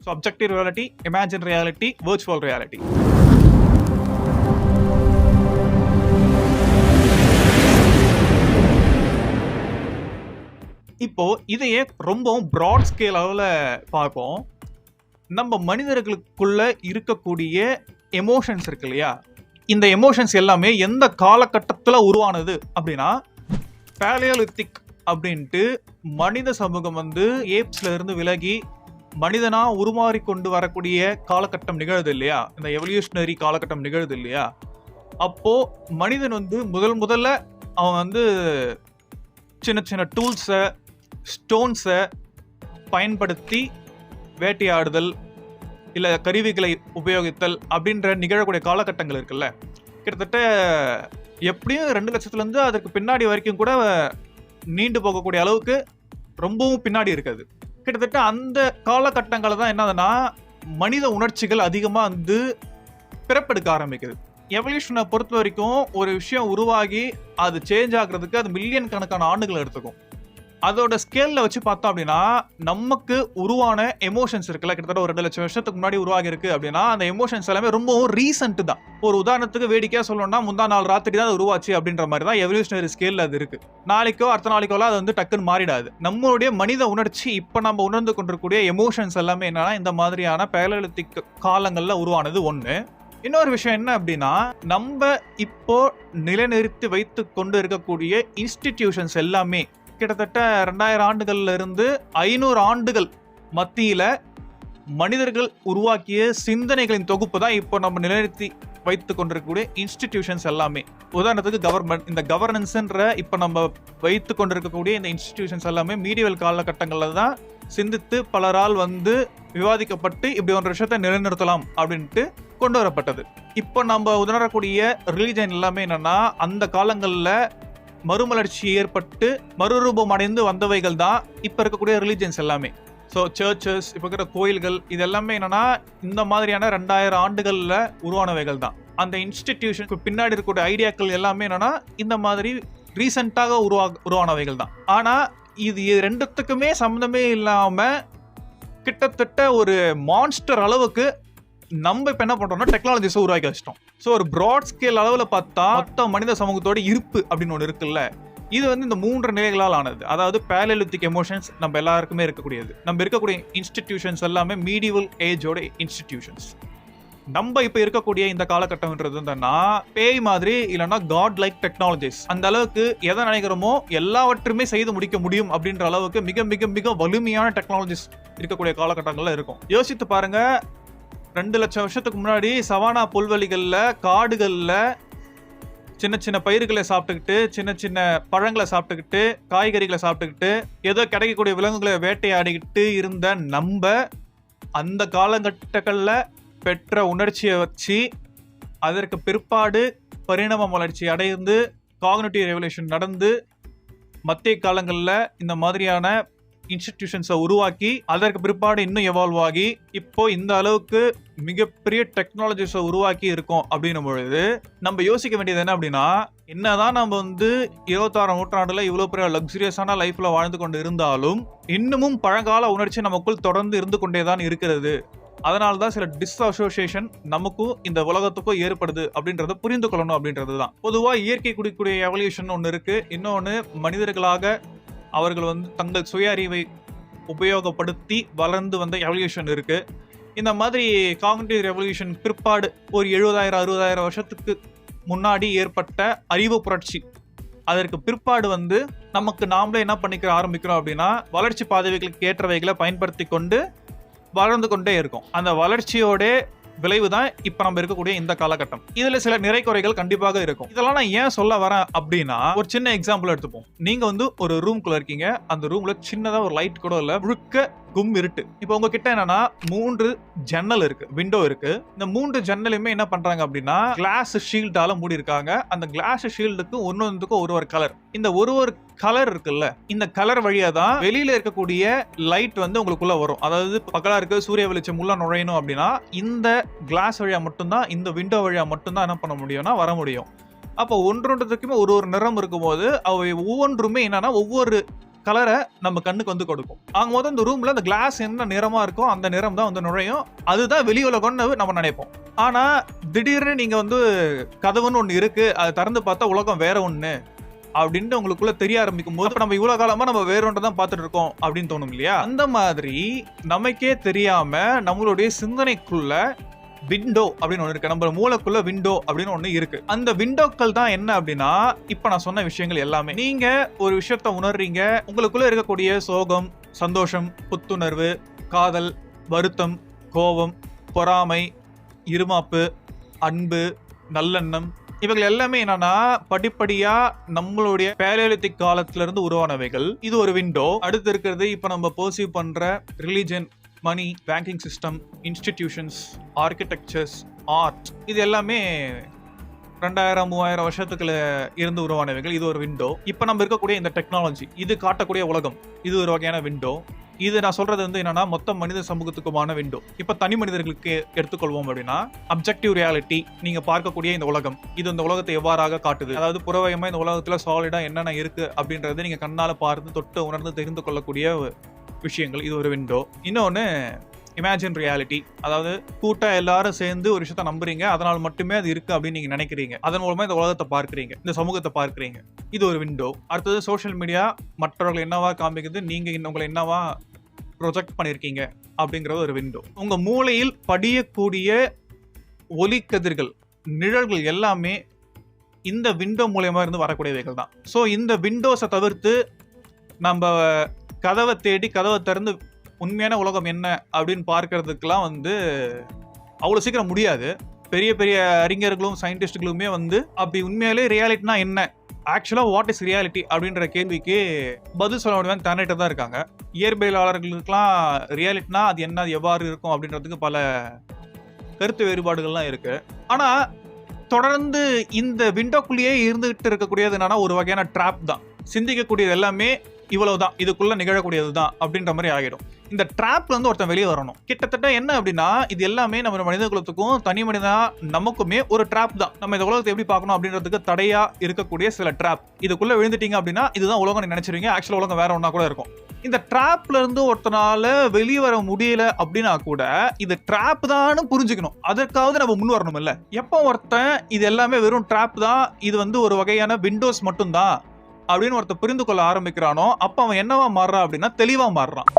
So objective reality imagine reality virtual reality இப்போ இதையே ரொம்பவும் ப்ராட் ஸ்கேல் அளவில் பார்ப்போம். நம்ம மனிதர்களுக்குள்ள இருக்கக்கூடிய எமோஷன்ஸ் இருக்கு இல்லையா? இந்த எமோஷன்ஸ் எல்லாமே எந்த காலகட்டத்தில் உருவானது அப்படின்னா பேலியோலித்திக் அப்படின்ட்டு மனித சமூகம் வந்து ஏப்ஸ்ல இருந்து விலகி மனிதனா உருமாறி கொண்டு வரக்கூடிய காலகட்டம் நிகழுது இல்லையா? இந்த எவல்யூஷனரி காலகட்டம் நிகழுது இல்லையா? அப்போ மனிதன் வந்து முதல் முதல்ல அவன் வந்து சின்ன சின்ன டூல்ஸை ஸ்டோன்ஸை பயன்படுத்தி வேட்டையாடுதல் இல்லை கருவிகளை உபயோகித்தல் அப்படின்ற நிகழக்கூடிய காலகட்டங்கள் இருக்குல்ல. கிட்டத்தட்ட எப்படியும் ரெண்டு லட்சத்துலேருந்து அதுக்கு பின்னாடி வரைக்கும் கூட நீண்டு போகக்கூடிய அளவுக்கு ரொம்பவும் பின்னாடி இருக்காது கிட்டத்தட்ட அந்த காலகட்டங்களில் தான் என்னதுன்னா மனித உணர்ச்சிகள் அதிகமாக வந்து பிறப்பெடுக்க ஆரம்பிக்குது. எவல்யூஷனை பொறுத்த வரைக்கும் ஒரு விஷயம் உருவாகி அது சேஞ்ச் ஆகுறதுக்கு அது மில்லியன் கணக்கான ஆண்டுகள் எடுத்துக்கும். அதோட ஸ்கேல்ல வச்சு பார்த்தோம் அப்படின்னா நமக்கு உருவான எமோஷன்ஸ் இருக்குல்ல. கிட்டத்தட்ட ஒரு ரெண்டு லட்சம் வருஷத்துக்கு முன்னாடி உருவாகி இருக்கு அப்படின்னா அந்த எமோஷன்ஸ் எல்லாமே ரொம்பவும் ரீசெண்ட் தான். ஒரு உதாரணத்துக்கு வேடிக்கையா சொல்லணும்னா முந்தா நாள் ராத்திரி தான் அது உருவாச்சு அப்படின்ற மாதிரி தான் எவல்யூஷனரி ஸ்கேல்ல அது இருக்கு. நாளைக்கோ அடுத்த நாளைக்கோலாம் அது வந்து டக்குன்னு மாறிடாது. நம்மளுடைய மனித உணர்ச்சி இப்போ நம்ம உணர்ந்து கொண்டிருக்கக்கூடிய எமோஷன்ஸ் எல்லாமே என்னன்னா இந்த மாதிரியான பேரலித்திக் காலங்கள்ல உருவானது ஒன்று இன்னொரு விஷயம் என்ன அப்படின்னா நம்ம இப்போ நிலைநிறுத்தி வைத்து கொண்டு இருக்கக்கூடிய இன்ஸ்டிடியூஷன்ஸ் எல்லாமே கிட்டத்தட்ட ரெண்டாயிரம் ஆண்டுகள்ல இருந்து ஐநூறு ஆண்டுகள் மத்தியில மனிதர்கள் உருவாக்கிய சிந்தனைகளின் தொகுப்பு தான் இப்போ நம்ம நிலைநிறுத்தி வைத்து கொண்டிருக்கக்கூடிய இன்ஸ்டிடியூஷன்ஸ் எல்லாமே. உதாரணத்துக்கு கவர்மெண்ட் இந்த கவர்னன்ஸ்ன்ற இப்போ நம்ம வைத்து கொண்டிருக்கக்கூடிய இந்த இன்ஸ்டிடியூஷன்ஸ் எல்லாமே மீடியவல் காலகட்டங்களில் தான் சிந்தித்து பலரால் வந்து விவாதிக்கப்பட்டு இப்படி ஒரு விஷயத்தை நிலைநிறுத்தலாம் அப்படின்ட்டு கொண்டு வரப்பட்டது. இப்போ நம்ம உணரக்கூடிய ரிலீஜன் எல்லாமே என்னன்னா அந்த காலங்களில் மறுமலர்ச்சி ஏற்பட்டு மறுரூபம் அடைந்து வந்தவைகள் தான் இப்போ இருக்கக்கூடிய ரிலீஜன்ஸ் எல்லாமே. ஸோ சர்ச்சஸ் இப்போ இருக்கிற கோயில்கள் இது எல்லாமே என்னன்னா இந்த மாதிரியான ரெண்டாயிரம் ஆண்டுகளில் உருவானவைகள் தான். அந்த இன்ஸ்டிடியூஷனுக்கு பின்னாடி இருக்கக்கூடிய ஐடியாக்கள் எல்லாமே என்னன்னா இந்த மாதிரி ரீசெண்டாக உருவா உருவானவைகள் தான். ஆனால் இது ரெண்டுத்துக்குமே சம்மந்தமே இல்லாமல் கிட்டத்தட்ட ஒரு மான்ஸ்டர் அளவுக்கு நம்ம இப்போ என்ன பண்றோம்னா டெக்னாலஜிஸை உருவாக்கி வச்சிட்டோம். ஸோ ஒரு ப்ராட் ஸ்கேல் அளவில் பார்த்தா மொத்த மனித சமூகத்தோட இருப்பு அப்படின்னு ஒன்று இருக்குல்ல? இது வந்து இந்த மூன்று நிலைகளால் ஆனது. அதாவது பேலலித்திக் எமோஷன்ஸ் நம்ம எல்லாருக்குமே இருக்கக்கூடியது. நம்ம இருக்கக்கூடிய இன்ஸ்டிடியூஷன்ஸ் எல்லாமே மீடியவல் ஏஜோட இன்ஸ்டிடியூஷன்ஸ் நம்ம இப்போ இருக்கக்கூடிய இந்த காலகட்டம்ன்றது என்னன்னா பேய் மாதிரி இல்லைன்னா காட் லைக் டெக்னாலஜிஸ் அந்த அளவுக்கு எதை நினைக்கிறோமோ எல்லாவற்றுமே செய்து முடிக்க முடியும் அப்படின்ற அளவுக்கு மிக மிக மிக வலிமையான டெக்னாலஜிஸ் இருக்கக்கூடிய காலகட்டங்கள்ல இருக்கும். யோசித்து பாருங்க ரெண்டு லட்சம் வருஷத்துக்கு முன்னாடி சவானா புல்வெளிகளில் காடுகளில் சின்ன சின்ன பயிர்களை சாப்பிட்டுக்கிட்டு சின்ன சின்ன பழங்களை சாப்பிட்டுக்கிட்டு காய்கறிகளை சாப்பிட்டுக்கிட்டு ஏதோ கிடைக்கக்கூடிய விலங்குகளை வேட்டையாடிக்கிட்டு இருந்த நம்ம அந்த காலகட்டங்களில் பெற்ற உணர்ச்சியை வச்சு அதற்கு பிற்பாடு பரிணாம வளர்ச்சி அடைந்து காக்னிட்டிவ் ரெவல்யூஷன் நடந்து மத்திய காலங்களில் இந்த மாதிரியான இன்ஸ்டிடியூஷன்ஸை உருவாக்கி அதற்கு பிற்பாடு இன்னும் எவால்வ் ஆகி இப்போ இந்த அளவுக்கு மிகப்பெரிய டெக்னாலஜிஸை உருவாக்கி இருக்கோம் அப்படின்னும் பொழுது நம்ம யோசிக்க வேண்டியது என்ன அப்படின்னா என்னதான் நம்ம வந்து இருபத்தாறாம் நூற்றாண்டுல இவ்வளவு பெரிய லக்ஸுரியஸான லைஃப்ல வாழ்ந்து கொண்டு இருந்தாலும் இன்னமும் பழங்கால உணர்ச்சி நமக்குள் தொடர்ந்து இருந்து கொண்டே தான் இருக்கிறது. அதனால தான் சில டிஸ்அசோசியேஷன் நமக்கும் இந்த உலகத்துக்கும் ஏற்படுது அப்படின்றத புரிந்து கொள்ளணும் அப்படின்றது தான் பொதுவாக இயற்கை குடிக்கூடிய எவல்யூஷன் ஒன்று இருக்கு. இன்னொன்று மனிதர்களாக அவர்கள் வந்து தங்கள் சுய அறிவை உபயோகப்படுத்தி வளர்ந்து வந்த எவல்யூஷன் இருக்குது இந்த மாதிரி காக்னிட்டிவ் ரெவல்யூஷன் பிற்பாடு ஒரு எழுபதாயிரம் அறுபதாயிரம் வருஷத்துக்கு முன்னாடி ஏற்பட்ட அறிவு புரட்சி. அதற்கு பிற்பாடு வந்து நமக்கு நாமளே என்ன பண்ணிக்கிற ஆரம்பிக்கிறோம் அப்படின்னா வளர்ச்சி பாதவிகளுக்கு ஏற்றவைகளை பயன்படுத்தி கொண்டு வளர்ந்து கொண்டே இருக்கும். அந்த வளர்ச்சியோட விளைவு தான் இப்போ நம்ம இருக்கக்கூடிய இந்த காலகட்டம். இதுல சில நிறை குறைகள் கண்டிப்பாக இருக்கும். இதெல்லாம் நான் ஏன் சொல்ல வரேன் அப்படின்னா ஒரு சின்ன எக்ஸாம்பிள் எடுத்துப்போம். நீங்க வந்து ஒரு ரூம்குள்ள இருக்கீங்க. அந்த ரூம்ல சின்னதா ஒரு லைட் கூட இல்ல முழுக்க கும் இருட்டு. இப்போ உங்ககிட்ட என்னன்னா மூன்று ஜன்னல் இருக்கு விண்டோ இருக்கு. இந்த மூன்று ஜன்னலுமே என்ன பண்றாங்க அப்படின்னா கிளாஸ் ஷீல்டால மூடி இருக்காங்க அந்த கிளாஸ் ஷீல்டுக்கு ஒன்னொன்றுக்கும் ஒரு ஒரு கலர் இந்த ஒரு ஒரு கலர் இருக்குல்ல இந்த கலர் வழியா தான் வெளியில இருக்கக்கூடிய லைட் வந்து உங்களுக்குள்ள வரும். அதாவது பக்கலா இருக்க சூரிய வெளிச்சம் உள்ள நுழையணும் அப்படின்னா இந்த கிளாஸ் வழியா மட்டும்தான் இந்த விண்டோ வழியா மட்டும்தான் என்ன பண்ண முடியும்னா வர முடியும். அப்போ ஒன்றொன்றதுக்குமே ஒரு ஒரு நிறம் இருக்கும்போது அவை ஒவ்வொன்றுமே என்னன்னா ஒவ்வொரு கலரை நம்ம கண்ணுக்கு வந்து கொடுக்கும். ஆக மொதல் இந்த ரூம்ல அந்த கிளாஸ் என்ன நிறமா இருக்கோ அந்த நிறம் தான் வந்து நுழையும். அதுதான் வெளி உலகம்னு நம்ம நினைப்போம். ஆனா திடீர்னு நீங்க வந்து கதவுன்னு ஒண்ணு இருக்கு அதை திறந்து பார்த்தா உலகம் வேற ஒண்ணு அப்படின்ட்டு உங்களுக்குள்ள தெரிய ஆரம்பிக்கும் போது நம்ம இவ்வளவு காலமா நம்ம வேற ஒன்றை தான் பார்த்துட்டு இருக்கோம் அப்படின்னு தோணும் இல்லையா? அந்த மாதிரி நமக்கே தெரியாம நம்மளுடைய சிந்தனைக்குள்ள விண்டோ அப்படின்னு ஒன்று இருக்கு. நம்ம மூளைக்குள்ள விண்டோ அப்படின்னு ஒன்று இருக்கு. அந்த விண்டோக்கள் தான் என்ன அப்படின்னா இப்ப நான் சொன்ன விஷயங்கள் எல்லாமே. நீங்க ஒரு விஷயத்த உணர்றீங்க. உங்களுக்குள்ள இருக்கக்கூடிய சோகம் சந்தோஷம் புத்துணர்வு காதல் வருத்தம் கோபம் பொறாமை இருமாப்பு அன்பு நல்லெண்ணம் இவைகள் எல்லாமே என்னன்னா படிப்படியா நம்மளுடைய பேலியலித்திக் காலத்துல இருந்து உருவானவைகள். இது ஒரு விண்டோ அடுத்து இருக்கிறது இப்ப நம்ம பர்சீவ் பண்ற religion money banking system institutions architectures art இது எல்லாமே ரெண்டாயிரம் மூவாயிரம் வருஷத்துக்குள்ள இருந்து உருவானவைகள். இது ஒரு விண்டோ இப்போ நம்ம இருக்கக்கூடிய இந்த டெக்னாலஜி இது காட்டக்கூடிய உலகம் இது ஒரு வகையான விண்டோ இது நான் சொல்றது வந்து என்னன்னா மொத்த மனித சமூகத்துக்குமான விண்டோ இப்போ தனி மனிதர்களுக்கு எடுத்துக்கொள்வோம் அப்படின்னா அப்ஜெக்டிவ் ரியாலிட்டி நீங்க பார்க்கக்கூடிய இந்த உலகம் இது இந்த உலகத்தை எவ்வாறாக காட்டுது? அதாவது புறவயமா இந்த உலகத்துல சாலிடா என்னென்ன இருக்கு அப்படின்றது நீங்க கண்ணால பார்த்து தொட்டு உணர்ந்து தெரிந்து கொள்ளக்கூடிய விஷயங்கள் இது ஒரு விண்டோ இன்னொன்று இமேஜின் ரியாலிட்டி அதாவது கூட்டா எல்லாரும் சேர்ந்து ஒரு விஷயத்த நம்புறீங்க அதனால் மட்டுமே அது இருக்கு அப்படின்னு நீங்க நினைக்கிறீங்க. அதன் மூலமா இந்த உலகத்தை பார்க்குறீங்க இந்த சமூகத்தை பார்க்குறீங்க. இது ஒரு விண்டோ அடுத்தது சோஷியல் மீடியா மற்றவர்கள் என்னவா காமிக்குது நீங்க உங்களை என்னவா ப்ரொஜெக்ட் பண்ணியிருக்கீங்க அப்படிங்கிறது ஒரு விண்டோ உங்க மூளையில் படியக்கூடிய ஒலிக்கதிர்கள் நிழல்கள் எல்லாமே இந்த விண்டோ மூலயமா இருந்து வரக்கூடியவைகள் தான். ஸோ இந்த விண்டோஸை தவிர்த்து நம்ம கதவை தேடி கதவை திறந்து உண்மையான உலகம் என்ன அப்படின்னு பார்க்கறதுக்கெல்லாம் வந்து அவ்வளோ சீக்கிரம் முடியாது. பெரிய பெரிய அறிஞர்களும் சயின்டிஸ்டுகளுமே வந்து அப்படி உண்மையிலே ரியாலிட்டினா என்ன? ஆக்சுவலாக வாட் இஸ் ரியாலிட்டி அப்படின்ற கேள்விக்கு பதில் சொல்ல முடியாது தன்னிட்டு தான் இருக்காங்க. இயற்பியலாளர்களுக்கெல்லாம் ரியாலிட்டினா அது என்ன அது எவ்வாறு இருக்கும் அப்படின்றதுக்கு பல கருத்து வேறுபாடுகள்லாம் இருக்கு. ஆனால் தொடர்ந்து இந்த விண்டோக்குள்ளேயே இருந்துகிட்டு இருக்கக்கூடியது என்னன்னா ஒரு வகையான ட்ராப் தான். சிந்திக்கக்கூடியது எல்லாமே இவ்வளவுதான் இதுக்குள்ள நிகழக்கூடியது தான் அப்படின்ற மாதிரி ஆகிடும். இந்த ட்ராப்ல இருந்து ஒருத்தன் வெளியே வரணும். கிட்டத்தட்ட என்ன அப்படின்னா இது எல்லாமே நம்ம மனித குலத்துக்கும் தனி மனிதா நமக்குமே ஒரு ட்ராப் தான். நம்ம இந்த உலகத்தை எப்படி பார்க்கணும் அப்படின்றதுக்கு தடையா இருக்கக்கூடிய சில ட்ராப் இதுக்குள்ள விழுந்துட்டீங்க அப்படின்னா இதுதான் உலகம் நினைச்சிருவீங்க ஆக்சுவலா உலகம் வேற ஒன்னா கூட இருக்கும். இந்த ட்ராப்ல இருந்து ஒருத்தனால வெளியே வர முடியல அப்படின்னா கூட இது ட்ராப் தான் புரிஞ்சுக்கணும். அதற்காவது நம்ம முன் வரணும் இல்ல எப்போ ஒருத்தன் இது எல்லாமே வெறும் ட்ராப் தான் இது வந்து ஒரு வகையான விண்டோஸ் மட்டும்தான் அப்படின்னு ஒருத்தன் புரிந்து கொள்ள ஆரம்பிக்கிறானோ அப்ப அவன் என்னவா மாறுறான் அப்படின்னா தெளிவா மாறுறான்.